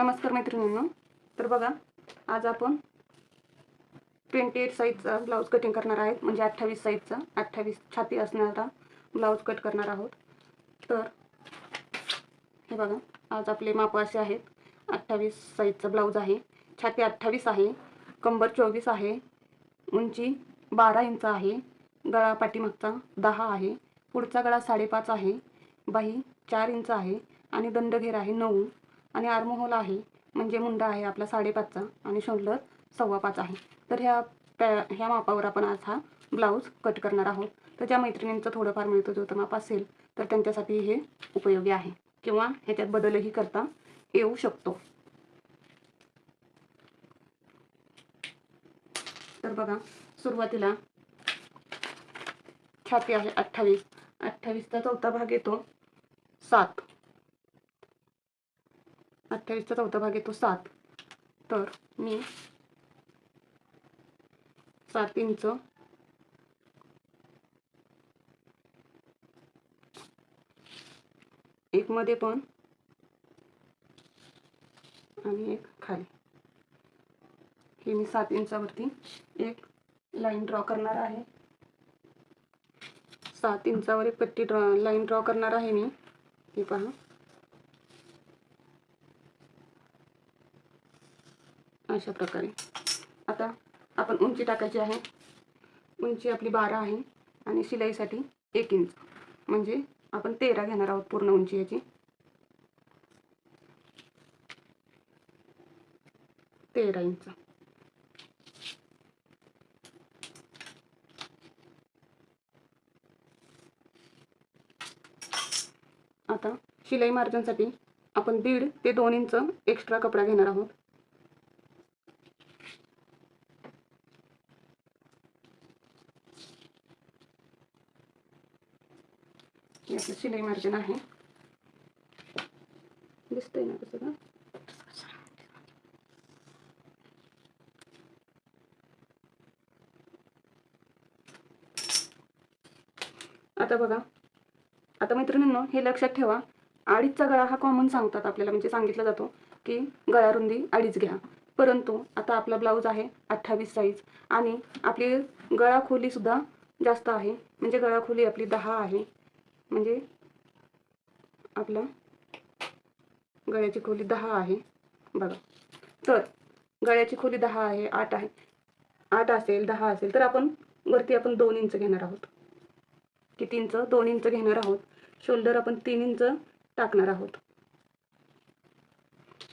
नमस्कार मैत्रिणींनो. तर बघा आज आपण ट्वेंटी एट साईजचा ब्लाऊज कटिंग करणार आहेत. म्हणजे अठ्ठावीस साईजचा अठ्ठावीस छाती असणारा ब्लाऊज कट करणार आहोत. तर हे बघा आज आपले माप असे आहेत. अठ्ठावीस साईजचा ब्लाऊज आहे. छाती अठ्ठावीस आहे. कंबर चोवीस आहे. उंची बारा इंच आहे. गळा पाठीमागचा दहा आहे. पुढचा गळा साडेपाच आहे. बाही चार इंच आहे. आणि दंडघेर आहे नऊ. आणि आर्महोल आहे म्हणजे मुंडा आहे आपला साडेपाचचा आणि शोल्डर सव्वा पाच आहे. तर ह्या पॅ ह्या मापावर आपण आज हा ब्लाऊज कट करणार आहोत. तर ज्या मैत्रिणींचं थोडंफार मिळतं जुळतं माप असेल तर त्यांच्यासाठी हे उपयोगी आहे. किंवा ह्याच्यात बदलही करता येऊ शकतो. तर बघा सुरुवातीला छाती आहे अठ्ठावीस. अठ्ठावीसचा चौथा भाग येतो सात. अठ्ठावीसचा चौथा भाग येतो सात. तर मी सात इंच एक मध्ये पण आणि एक खाली. हे मी सात इंचावरती एक लाईन ड्रॉ करणार आहे. सात इंचावर एक पट्टी ड्रॉ लाईन ड्रॉ करणार आहे मी. हे पहा. अशा प्रकारे. आता आपण उंची टाकायची आहे. उंची आपली बारा आहे आणि शिलाईसाठी एक इंच. म्हणजे आपण तेरा घेणार आहोत पूर्ण उंची याची. तेरा इंच. आता शिलाई मार्जनसाठी आपण दीड ते दोन इंच एक्स्ट्रा कपडा घेणार आहोत. हे आपलं शिलाई मार्जिन आहे. दिसतंय ना कसं का? आता बघा. आता मैत्रिणींनो हे लक्षात ठेवा. अडीचचा गळा हा कॉमन सांगतात आपल्याला. म्हणजे सांगितलं जातो की गळा रुंदी अडीच घ्या. परंतु आता आपला ब्लाऊज आहे अठ्ठावीस साईज आणि आपली गळा खोलीसुद्धा जास्त आहे. म्हणजे गळा खोली आपली दहा आहे. म्हणजे आपलं गळ्याची खोली दहा आहे. बघा. तर गळ्याची खोली दहा आहे आठ आहे. आठ असेल दहा असेल तर आपण वरती आपण दोन इंच घेणार आहोत. किती इंच? दोन इंच घेणार आहोत. शोल्डर आपण तीन इंच टाकणार आहोत.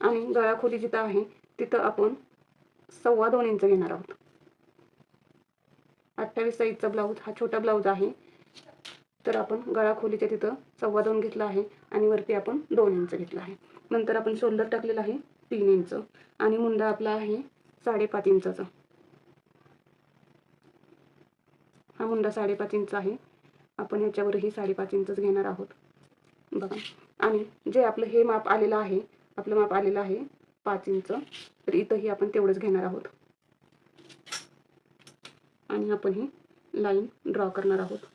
आणि गळा खोली जिथं आहे तिथं आपण सव्वा दोन इंच घेणार आहोत. अठ्ठावीस साईजचा ब्लाऊज हा छोटा ब्लाऊज आहे. तर आपण गळा खोलीच्या तिथं सव्वा दोन घेतला आहे आणि वरती आपण दोन इंच घेतला आहे. नंतर आपण शोल्डर टाकलेला आहे तीन इंच आणि मुंडा आपला आहे साडेपाच इंचाचा. हा मुंडा साडेपाच इंच आहे. आपण ह्याच्यावरही साडेपाच इंचच घेणार आहोत. बघा. आणि जे आपलं हे माप आलेलं आहे आपलं माप आलेलं आहे पाच इंच तर इथंही आपण तेवढंच घेणार आहोत. आणि आपण ही लाईन ड्रॉ करणार आहोत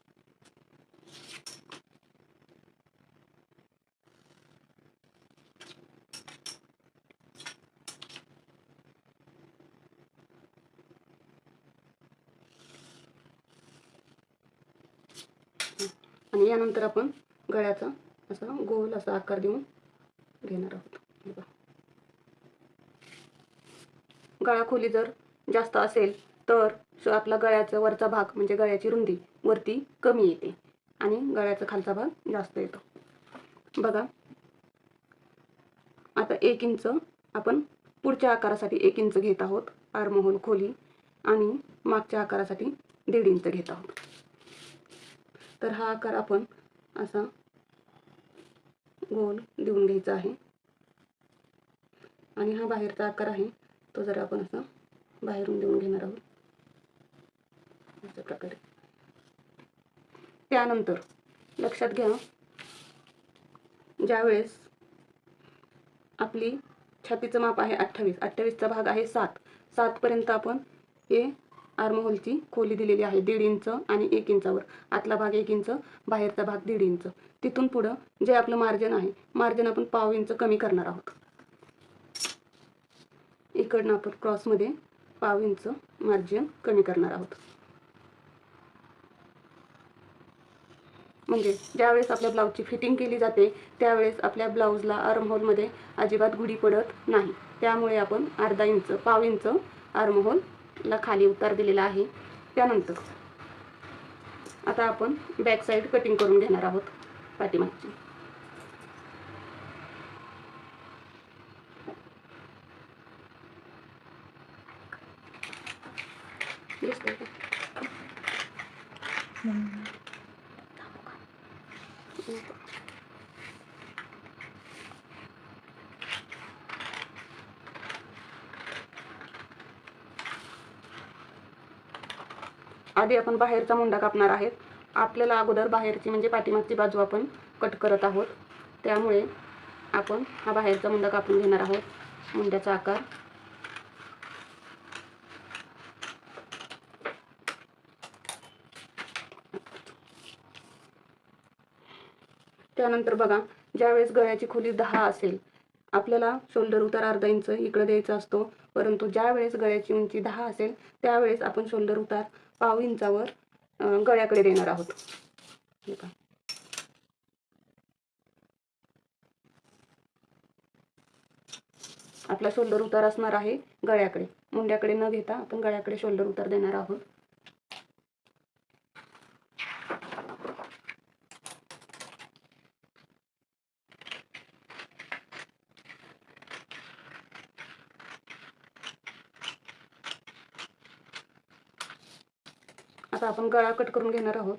आणि यानंतर आपण गळ्याचा असा गोल असा आकार देऊन घेणार आहोत. गळा खोली जर जास्त असेल तर आपला गळ्याचा वरचा भाग म्हणजे गळ्याची रुंदी वरती कमी येते आणि गळ्याचा खालचा भाग जास्त येतो. बघा. आता एक इंच आपण पुढच्या आकारासाठी एक इंच घेत आहोत आर्महोल खोली आणि मागच्या आकारासाठी दीड इंच घेत आहोत. तर हा आकार आपण असा गोल देऊन घ्यायचा आहे. आणि हा बाहेरचा आकार आहे तो जरा आपण असा बाहेरून देऊन घेणार आहोत. अशा प्रकारे. त्यानंतर लक्षात घ्या ज्यावेळेस आपली छातीचं माप आहे अठ्ठावीस अठ्ठावीसचा भाग आहे सात. सातपर्यंत आपण हे आर्महोलची खोली दिलेली आहे दीड इंच आणि एक इंचावर. आतला भाग एक इंच बाहेरचा भाग दीड इंच. तिथून पुढं जे आपलं मार्जिन आहे मार्जिन आपण पाव इंच कमी करणार आहोत. इकडनं आपण क्रॉसमध्ये पाव इंच मार्जिन कमी करणार आहोत. म्हणजे ज्यावेळेस आपल्या ब्लाऊजची फिटिंग केली जाते त्यावेळेस आपल्या ब्लाऊजला आर्महोलमध्ये अजिबात गुढी पडत नाही. त्यामुळे आपण अर्धा इंच पाव इंच आर्महोलला खाली उतार दिलेला आहे. त्यानंतर आता आपण बॅक साईड कटिंग करून घेणार आहोत पाठीमागची. दिसतंय आधी आपण बाहेरचा मुंडा कापणार आहेत. आपल्याला अगोदर बाहेरची म्हणजे पाठीमागची बाजू आपण कट करत आहोत. त्यामुळे आपण हा बाहेरचा मुंडा कापून घेणार आहोत. मुंड्याचा आकार. त्यानंतर बघा ज्यावेळेस गळ्याची खोली दहा असेल आपल्याला शोल्डर उतार अर्धा इंच इकडे द्यायचा असतो. परंतु ज्या वेळेस गळ्याची उंची दहा असेल त्यावेळेस आपण शोल्डर उतार पाव इंचावर गळ्याकडे देणार आहोत. आपला शोल्डर उतार असणार आहे गळ्याकडे. मुंड्याकडे न घेता आपण गळ्याकडे शोल्डर उतार देणार आहोत आता आपण गळा कट करून घेणार आहोत.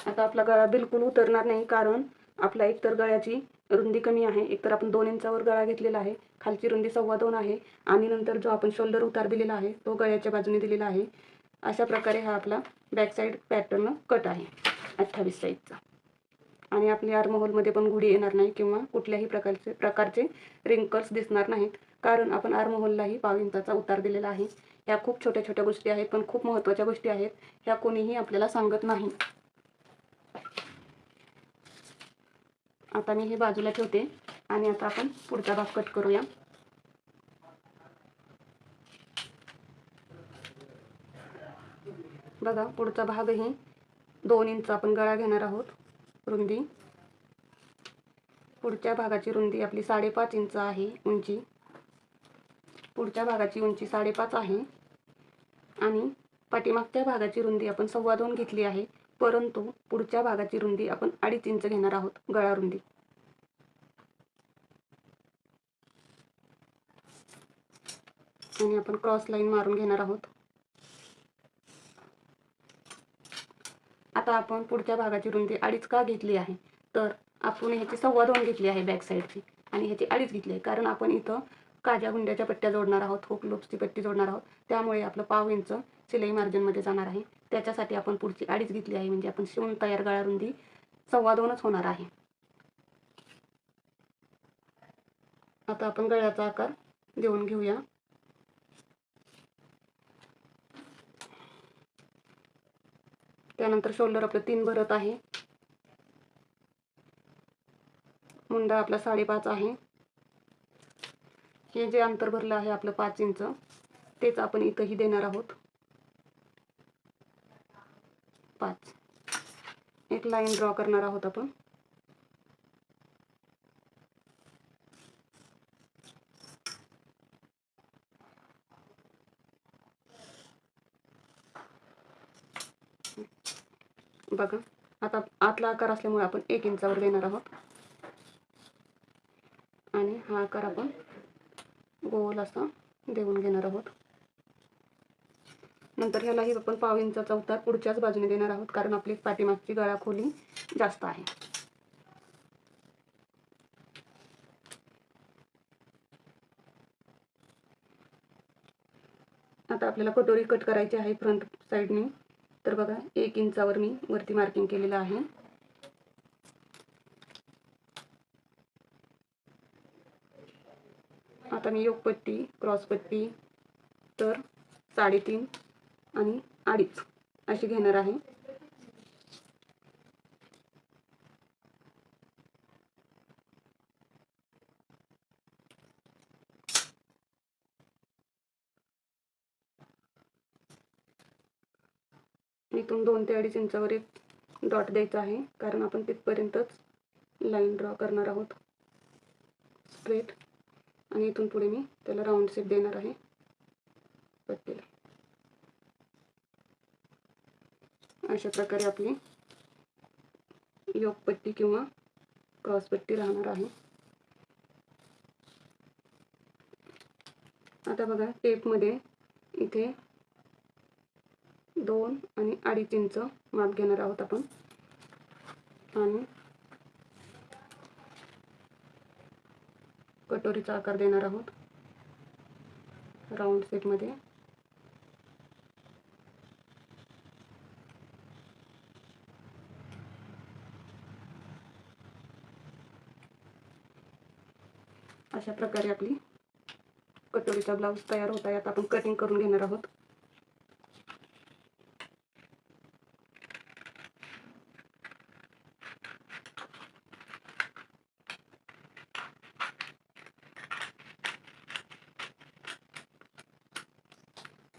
आता आपला गळा बिलकुल उतरणार नाही कारण आपला एकतर गळ्याची रुंदी कमी आहे. एकतर आपण दोन इंचावर गळा घेतलेला आहे. खालची रुंदी सव्वा दोन आहे आणि नंतर जो आपण शोल्डर उतार दिलेला आहे तो गळ्याच्या बाजूने दिलेला आहे. अशा प्रकारे हा आपला बॅक साईड पॅटर्न कट आहे अठ्ठावीस साईजचा आणि आपल्या आर्महोलमध्ये पण गुढी येणार नाही किंवा कुठल्याही प्रकारचे प्रकारचे रिंकल्स दिसणार नाहीत. कारण आपण आर्महोललाही पाव इंचाचा उतार दिलेला आहे. ह्या खूप छोट्या छोट्या गोष्टी आहेत पण खूप महत्त्वाच्या गोष्टी आहेत. ह्या कोणीही आपल्याला सांगत नाही. आता मी हे बाजूला ठेवते. आणि आता आपण पुढचा भाग कट करूया. बघा पुढचा भागही दोन इंच आपण गळा घेणार आहोत रुंदी. पुढच्या भागाची रुंदी आपली साडेपाच इंच आहे उंची. पुढच्या भागाची उंची साडेपाच आहे. आणि पाठीमागच्या भागाची रुंदी आपण सव्वा दोन घेतली आहे. परंतु पुढच्या भागाची रुंदी आपण अडीच इंच घेणार आहोत गळा रुंदी. आणि आपण क्रॉस लाईन मारून घेणार आहोत. आता आपण पुढच्या भागाची रुंदी अडीच का घेतली आहे? तर आपण ह्याची सव्वा दोन घेतली आहे बॅक साईडची आणि ह्याची अडीच घेतली आहे. कारण आपण इथं काज्या गुंड्याच्या पट्ट्या जोडणार आहोत हुक लूप्सची पट्टी जोडणार आहोत. त्यामुळे आपलं पाव इंच शिलाई मार्जिनमध्ये जाणार आहे. त्याच्यासाठी आपण पुढची अडीच घेतली आहे. म्हणजे आपण शिवून तयार गळा रुंदी सव्वा दोनच होणार आहे. आता आपण गळ्याचा आकार देऊन घेऊया. त्यानंतर शोल्डर आपलं तीन भरत आहे. मुंडा आपला साडेपाच आहे. हे जे अंतर भरलं आहे आपलं पाच इंच तेच आपण इथंही देणार आहोत. पाच. एक लाईन ड्रॉ करणार आहोत आपण. बघा. आता आतला आकार असल्यामुळे आपण एक इंचावर देणार आहोत. आणि हा आकार आपण गोल असा देऊन घेणार आहोत. नंतर ह्यालाही आपण पाव इंचाचा उतार पुढच्याच बाजूने देणार आहोत कारण आपली पाठीमागची गळा खोली जास्त आहे. आता आपल्याला कटोरी कट करायची आहे फ्रंट साईडने तर बघा एक इंचावर मी वरती मार्किंग केलेलं आहे. आता मी योगपट्टी क्रॉसपट्टी तर साडेतीन आणि अडीच अशी घेणार आहे. इथून दोन ते अडीच इंचावर एक डॉट द्यायचा आहे. कारण आपण तिथपर्यंतच लाईन ड्रॉ करणार आहोत. स्ट्रेट आणि इथून पुढे मी त्याला राऊंड शेप देणार आहे. पट्टीला. अशा प्रकारे आपली योगपट्टी किंवा क्रॉसपट्टी राहणार आहे. आता बघा टेपमध्ये इथे दोन आणि अडीच इंच माप घेणार आहोत आपण. आणि कटोरीचा आकार देणार आहोत. राऊंड शेपमध्ये अशा प्रकारे आपली कटोरीचा ब्लाऊज तयार होत आहे. आता आपण कटिंग करून घेणार आहोत.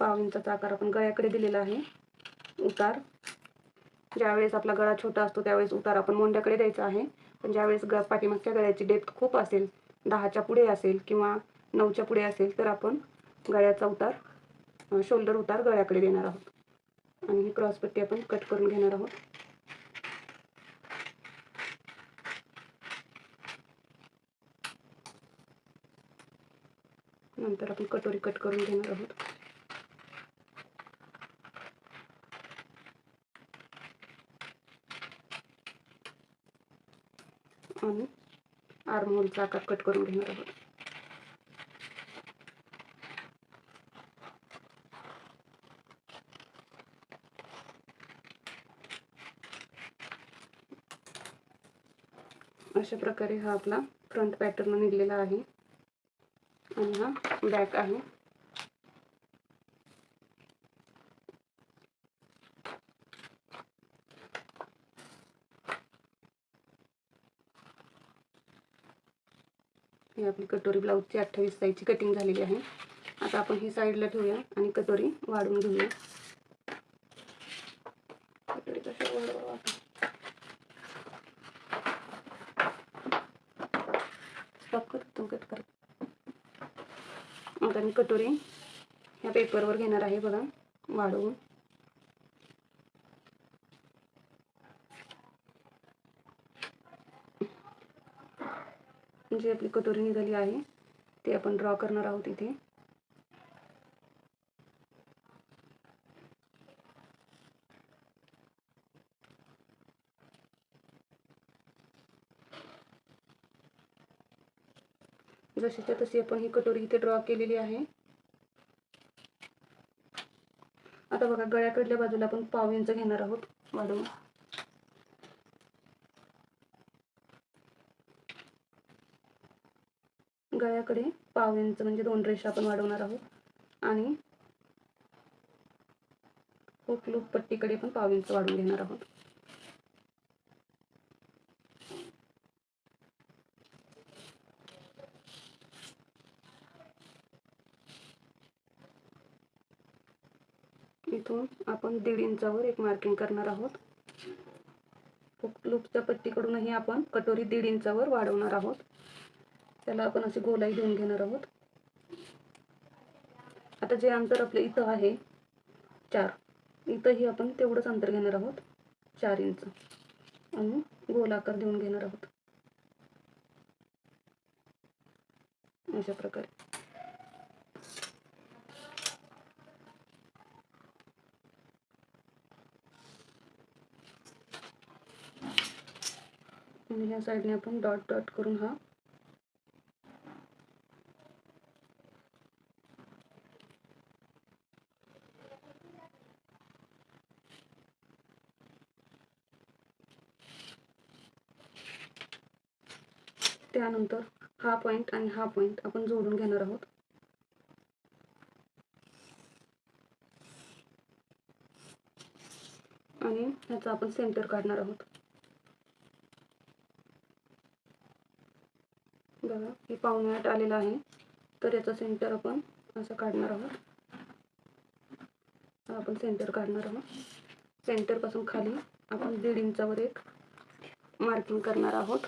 पाव इंचाचा आकार आपण गळ्याकडे दिलेला आहे. उतार. ज्यावेळेस आपला गळा छोटा असतो त्यावेळेस उतार आपण मोंड्याकडे द्यायचा आहे. पण ज्यावेळेस ग पाठीमागच्या गळ्याची डेप्थ खूप असेल दहाच्या पुढे असेल किंवा नऊच्या पुढे असेल तर आपण गळ्याचा उतार शोल्डर उतार गळ्याकडे देणार आहोत. आणि ही क्रॉसपट्टी आपण कट करून घेणार आहोत. नंतर आपण कटोरी कट करून घेणार आहोत आणि आर्महोलचा आकार कट करून घेणार आहोत. अशा प्रकारे हा आपला फ्रंट पॅटर्न निघलेला आहे. आणि हा बॅक आहे. ही आपली कटोरी ब्लाऊजची अठ्ठावीस साईजची कटिंग झालेली आहे. आता आपण ही साईडला ठेवूया आणि कटोरी वाढून घेऊया. कटोरी कशी वाढवावं स्टॉप करतो कट करत. आता मी कटोरी ह्या पेपरवर घेणार आहे बघा वाढवून. जी आपली कटोरी निघाली आहे ते आपण ड्रॉ करणार आहोत इथे. जशीच्या तशी आपण ही कटोरी इथे ड्रॉ केलेली आहे. आता बघा गळ्याकडल्या बाजूला आपण पाव इंच घेणार आहोत वाढवून. गळ्याकडे पाव इंच म्हणजे दोन रेषा आपण वाढवणार आहोत. आणि हुक लूप पट्टीकडे पण पाव इंच वाढवून घेणार आहोत. इथून आपण दीड इंचावर एक मार्किंग करणार आहोत. हुक लूपच्या पट्टीकडूनही आपण कटोरी दीड इंचावर वाढवणार आहोत. त्याला आपण अशी गोलाई देऊन घेणार आहोत. आता जे अंतर आपलं इथं आहे चार. इथंही आपण तेवढंच अंतर घेणार आहोत. चार इंच. आणि गोलाकार देऊन घेणार आहोत. अशा प्रकारे. आणि ह्या साईडने आपण डॉट डॉट करून हा त्यानंतर हा पॉईंट आणि हा पॉईंट आपण जोडून घेणार आहोत. आणि ह्याचा आपण सेंटर काढणार आहोत. बघा हे पावणे आठ आलेलं आहे. तर याचा सेंटर आपण असं काढणार आहोत. आपण सेंटर काढणार आहोत. सेंटरपासून खाली आपण दीड इंचावर एक मार्किंग करणार आहोत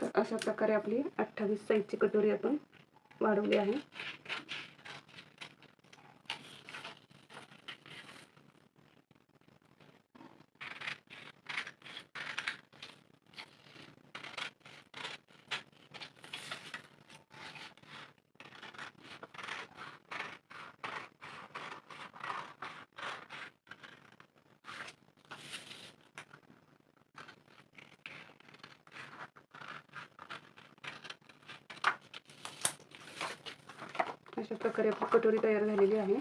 तर अशा प्रकारे आपली अठ्ठावीस साईजची कटोरी आपण वाढवली आहे अशा दोरी तयार झालेली आहे.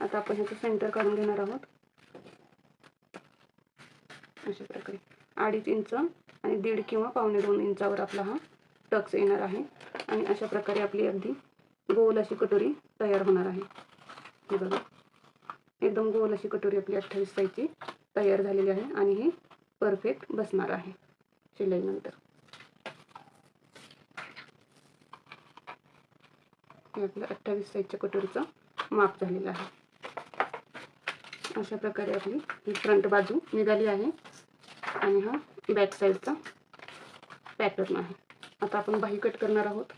आता आपण ह्याचं सेंटर काढून घेणार आहोत. अशा प्रकारे. अडीच इंच आणि दीड किंवा पावणे दोन इंचावर आपला हा टक्स येणार आहे. आणि अशा प्रकारे आपली अगदी गोल अशी कटोरी तयार होणार आहे. हे बघा. एकदम गोल अशी कटोरी आपली अठ्ठावीस साईजची तयार झालेली आहे आणि ही परफेक्ट बसणार आहे. शिलाईनंतर हे आपलं अठ्ठावीस साईजच्या कटोरीचं माप झालेलं आहे. अशा प्रकारे आपली ही फ्रंट बाजू निघाली आहे आणि हा बॅक साईडचा पॅटर्न आहे. आता आपण बाही कट करणार आहोत.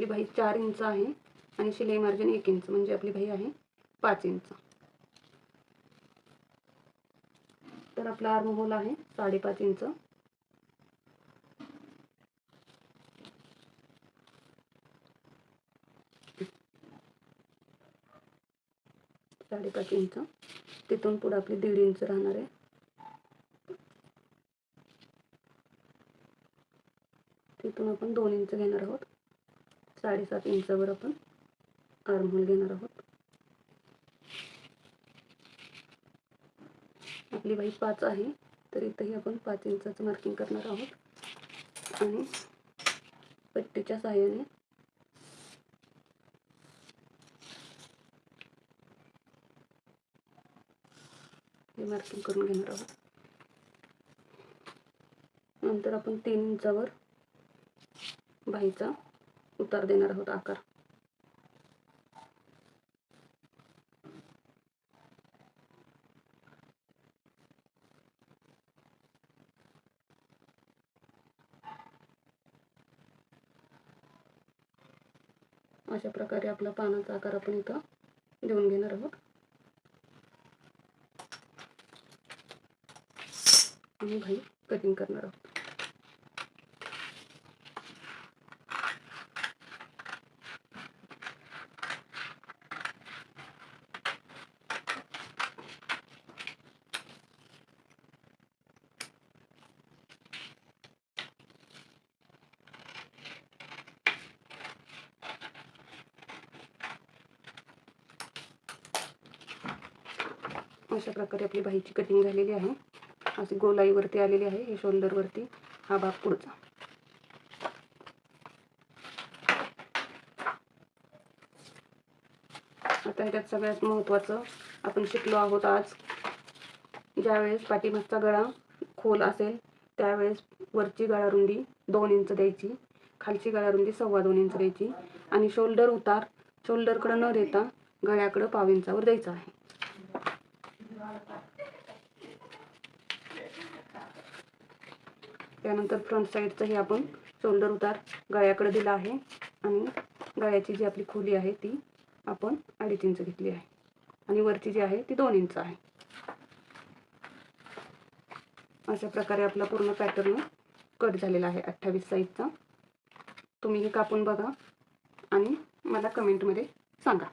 आपली बाही चार इंच आहे आणि शिलाई मार्जिन एक इंच म्हणजे आपली बाही आहे पाच इंच. तर आपला आर्म होल आहे साडेपाच इंच. साडेपाच इंच. तिथून पुढे आपली दीड इंच राहणार आहे. तिथून आपण दोन इंच घेणार आहोत. साडेसात इंचावर आपण आर्महोल घेणार आहोत. आपली बाई पाच आहे तर इथंही आपण पाच इंचाचं मार्किंग करणार आहोत. आणि पट्टीच्या सहाय्याने हे मार्किंग करून घेणार आहोत. नंतर आपण तीन इंचावर बाईचा उतार देणार आहोत आकार. अशा प्रकारे आपला पानाचा आकार आपण इथं देऊन घेणार आहोत. आणि भाई कटिंग करणार आहोत. अशा प्रकारे आपली बाहीची कटिंग झालेली आहे. अशी गोलाईवरती आलेली आहे हे शोल्डरवरती हा भाग पुढचा. आता ह्याच्यात सगळ्यात महत्त्वाचं आपण शिकलो आहोत आज. ज्यावेळेस पाठीमागचा गळा खोल असेल त्यावेळेस वरची गळारुंदी दोन इंच द्यायची खालची गळारुंदी सव्वा दोन इंच द्यायची आणि शोल्डर उतार शोल्डरकडं न देता गळ्याकडं पाव इंचावर द्यायचा आहे. त्यानंतर फ्रंट साईडचंही आपण शोल्डर उतार गळ्याकडे दिला आहे आणि गळ्याची जी आपली खोली आहे ती आपण अडीच इंच घेतली आहे. आणि वरची जी आहे ती दोन इंच आहे. अशा प्रकारे आपला पूर्ण पॅटर्न कट झालेला आहे अठ्ठावीस साईजचा तुम्ही हे कापून बघा आणि मला कमेंटमध्ये सांगा.